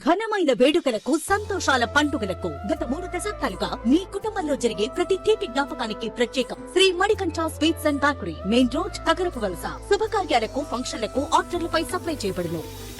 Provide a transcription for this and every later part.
ఘనమైన వేడుకలకు సంతోషాల పండుగలకు గత మూడు దశాబ్దాలుగా మీ కుటుంబంలో జరిగే ప్రతి తీపి జ్ఞాపకానికి ప్రత్యేకం. Shri Manikanta sweets and bakery main road Kagarapu Valasa. శుభకార్యాలకు ఫంక్షన్లకు ఆర్డర్లపై సప్లై చేయబడును.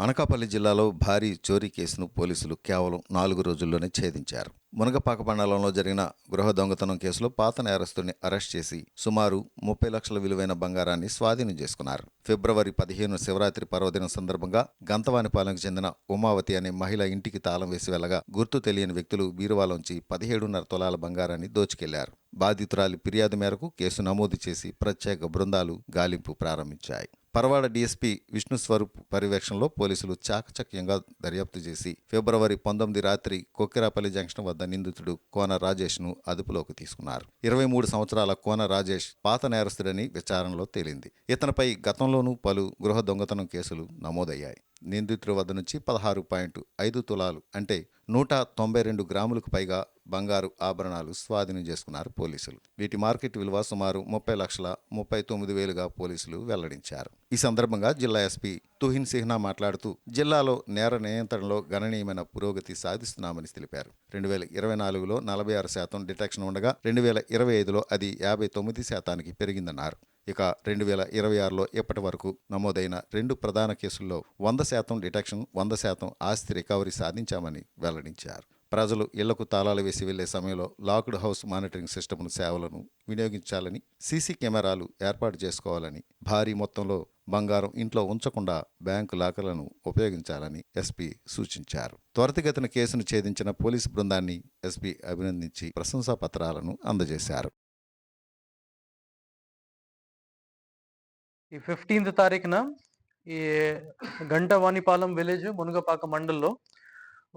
అనకాపల్లి జిల్లాలో భారీ చోరీ కేసును పోలీసులు కేవలం నాలుగు రోజుల్లోనే ఛేదించారు. మునగపాక మండలంలో జరిగిన గృహ దొంగతనం కేసులో పాత నేరస్తుడిని అరెస్ట్ చేసి సుమారు ముప్పై లక్షల విలువైన బంగారాన్ని స్వాధీనం చేసుకున్నారు. ఫిబ్రవరి పదిహేను శివరాత్రి పర్వదినం సందర్భంగా గంతవానిపాలెంకు చెందిన ఉమావతి అనే మహిళ ఇంటికి తాళం వేసి వెళ్ళగా గుర్తు తెలియని వ్యక్తులు బీరువాలోంచి పదిహేడున్నర తులాల బంగారాన్ని దోచుకెళ్ళారు. బాధితురాలి ఫిర్యాదు మేరకు కేసు నమోదు చేసి ప్రత్యేక బృందాలు గాలింపు ప్రారంభించాయి. పరవాడ డీఎస్పీ విష్ణు స్వరూప్ పర్యవేక్షణలో పోలీసులు చాకచక్యంగా దర్యాప్తు చేసి ఫిబ్రవరి పంతొమ్మిది రాత్రి కొక్కిరాపల్లి జంక్షన్ వద్ద నిందితుడు కోన రాజేష్ను అదుపులోకి తీసుకున్నారు. ఇరవై మూడు సంవత్సరాల కోన రాజేష్ పాత నేరస్తుడని విచారణలో తేలింది. ఇతనిపై గతంలోనూ పలు గృహ దొంగతనం కేసులు నమోదయ్యాయి. నిందితుడి వద్ద నుంచి పదహారు పాయింట్ ఐదు తులాలు అంటే నూట తొంభై రెండు గ్రాములకు పైగా బంగారు ఆభరణాలు స్వాధీనం చేసుకున్నారు పోలీసులు. వీటి మార్కెట్ విలువ సుమారు ముప్పై లక్షల ముప్పై తొమ్మిది వేలుగా పోలీసులు వెల్లడించారు. ఈ సందర్భంగా జిల్లా ఎస్పీ తుహిన్ సిన్హా మాట్లాడుతూ జిల్లాలో నేర నియంత్రణలో గణనీయమైన పురోగతి సాధిస్తున్నామని తెలిపారు. రెండు వేల ఇరవై నాలుగులో నలభై ఆరు శాతం డిటెక్షన్ ఉండగా రెండు వేల ఇరవై ఐదులో అది యాభై తొమ్మిది శాతానికి పెరిగిందన్నారు. ఇక రెండు వేల ఇరవై ఆరులో ఇప్పటి వరకు నమోదైన రెండు ప్రధాన కేసుల్లో వంద శాతం డిటెక్షన్ వంద శాతం ఆస్తి రికవరీ సాధించామని వెల్లడించారు. ప్రజలు ఇళ్ళకు తాళాలు వేసి వెళ్ళే సమయంలో లాక్డ్ హౌస్ మానిటరింగ్ సిస్టమ్ను సేవలను వినియోగించాలని సీసీ కెమెరాలు ఏర్పాటు చేసుకోవాలని భారీ మొత్తంలో బంగారం ఇంట్లో ఉంచకుండా బ్యాంకు లాకర్లను ఉపయోగించాలని ఎస్పీ సూచించారు. త్వరితగతిన కేసును ఛేదించిన పోలీసు బృందాన్ని ఎస్పీ అభినందించి ప్రశంసా పత్రాలను అందజేశారు. ఈ ఫిఫ్టీన్త్ తారీఖున ఈ గంట వాణిపాలెం విలేజ్ మునగపాక మండల్లో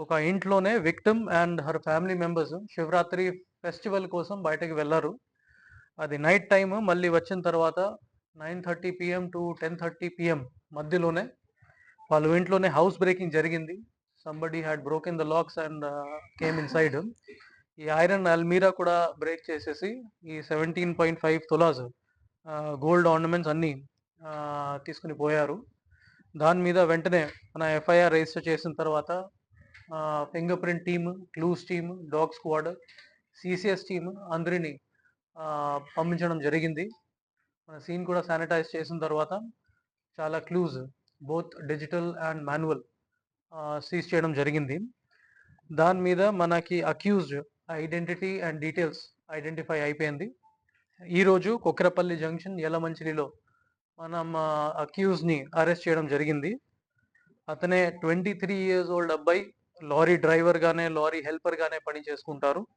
ఒక ఇంట్లోనే victim and her family members Shivaratri festival కోసం బయటకు వెళ్ళారు. అది నైట్ టైం మళ్ళీ వచ్చిన తర్వాత nine thirty PM to ten thirty PM మధ్యలోనే వాళ్ళ ఇంట్లోనే హౌస్ బ్రేకింగ్ జరిగింది. Somebody had broken the locks and came inside ఈ ఐరన్ అల్మీరా కూడా బ్రేక్ చేసేసి ఈ seventeen point five tolas gold ornaments అన్నీ తీసుకుని పోయారు. దాని మీద వెంటనే మన ఎఫ్ఐఆర్ రిజిస్టర్ చేసిన తర్వాత finger print team clues team dog squad CCS team అందరినీ పంపించడం జరిగింది. మన సీన్ కూడా శానిటైజ్ చేసిన తర్వాత చాలా clues both digital and manual seize చేయడం జరిగింది. దాని మీద మనకి accused identity and details identify అయిపోయింది. ఈరోజు కొక్రపల్లి జంక్షన్ యలమంచిలిలో మనం అక్యూజ్ని అరెస్ట్ చేయడం జరిగింది. అతనే ట్వంటీ త్రీ ఇయర్స్ ఓల్డ్ అబ్బాయి లారీ డ్రైవర్ గానే లారీ హెల్పర్ గానే పని చేసుకుంటారు.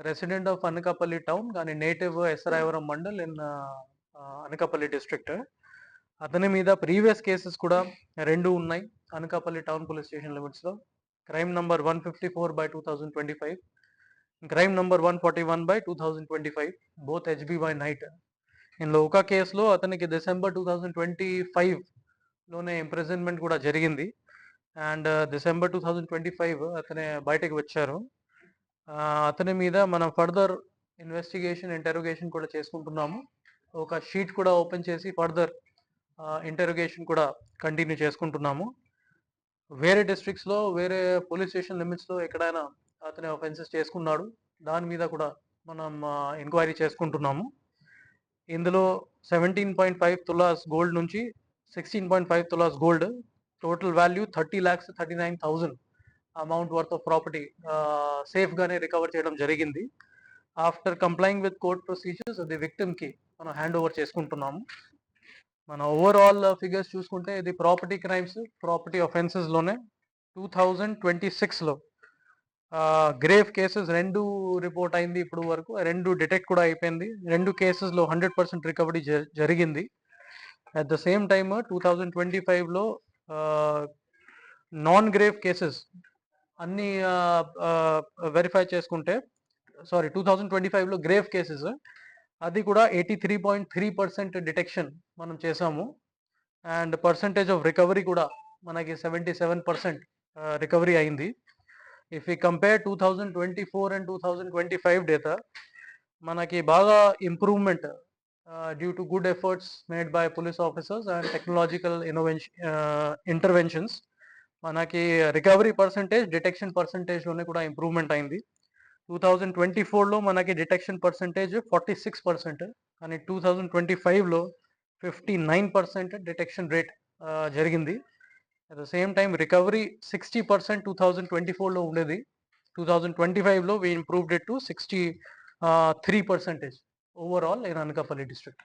రెసిడెంట్ ఆఫ్ అనకాపల్లి టౌన్ కానీ native S Rayavaram mandal in Anakapalli district. అతని మీద ప్రీవియస్ కేసెస్ కూడా రెండు ఉన్నాయి. అనకాపల్లి టౌన్ పోలీస్ స్టేషన్ లిమిట్స్లో. Crime number one fifty four by two thousand twenty five. Crime number one forty one by two thousand twenty five. Both HB by night. ఇందులో ఒక కేసులో అతనికి డిసెంబర్ టూ థౌజండ్ ట్వంటీ ఫైవ్లోనే కూడా జరిగింది. And December two thousand twenty five అతనే బయటకు వచ్చారు. అతని మీద మనం ఫర్దర్ ఇన్వెస్టిగేషన్ ఇంటెరోగేషన్ కూడా చేసుకుంటున్నాము. ఒక షీట్ కూడా ఓపెన్ చేసి ఫర్దర్ ఇంటెరోగేషన్ కూడా కంటిన్యూ చేసుకుంటున్నాము. వేరే డిస్ట్రిక్ట్స్లో వేరే పోలీస్ స్టేషన్ లిమిట్స్లో ఎక్కడైనా అతని ఆఫెన్సెస్ చేసుకున్నాడు. దాని మీద కూడా మనం ఎంక్వైరీ చేసుకుంటున్నాము. ఇందులో seventeen point five tolas gold నుంచి sixteen point five tolas gold total value thirty lakhs thirty nine thousand amount worth of property సేఫ్గానే recover చేయడం జరిగింది. After complying with court procedures the విక్టిమ్కి మనం హ్యాండ్ ఓవర్ చేసుకుంటున్నాము. మన overall figures చూసుకుంటే ఇది property crimes property ఆఫెన్సెస్లోనే two thousand twenty సిక్స్లో grave cases రెండు రిపోర్ట్ అయింది ఇప్పుడు వరకు. రెండు డిటెక్ట్ కూడా అయిపోయింది. రెండు కేసెస్లో హండ్రెడ్ పర్సెంట్ రికవరీ జరిగింది. At the same time two thousand twenty ఫైవ్లో నాన్ గ్రేవ్ కేసెస్ అన్ని వెరిఫై చేసుకుంటే సారీ టూ థౌజండ్ ట్వంటీ ఫైవ్లో గ్రేవ్ కేసెస్ అది కూడా eighty three point three percent detection మనం చేసాము. అండ్ పర్సంటేజ్ ఆఫ్ రికవరీ కూడా మనకి సెవెంటీ సెవెన్ పర్సెంట్ రికవరీ అయింది. ఇఫ్ ఈ compare two thousand twenty four and two thousand twenty five data మనకి బాగా improvement Uh, due to good efforts made by police officers and technological innovation uh, interventions మనకి recovery percentage detection పర్సంటేజ్లోనే కూడా improvement అయింది. Two thousand twenty ఫోర్లో మనకి detection percentage forty six percent కానీ two thousand twenty ఫైవ్లో fifty nine percent detection rate జరిగింది. At the same time recovery sixty percent two thousand twenty ఫోర్లో ఉండేది. టూ థౌజండ్ ట్వంటీ ఫైవ్లో we improved it to sixty three percentage overall in Anakapalli district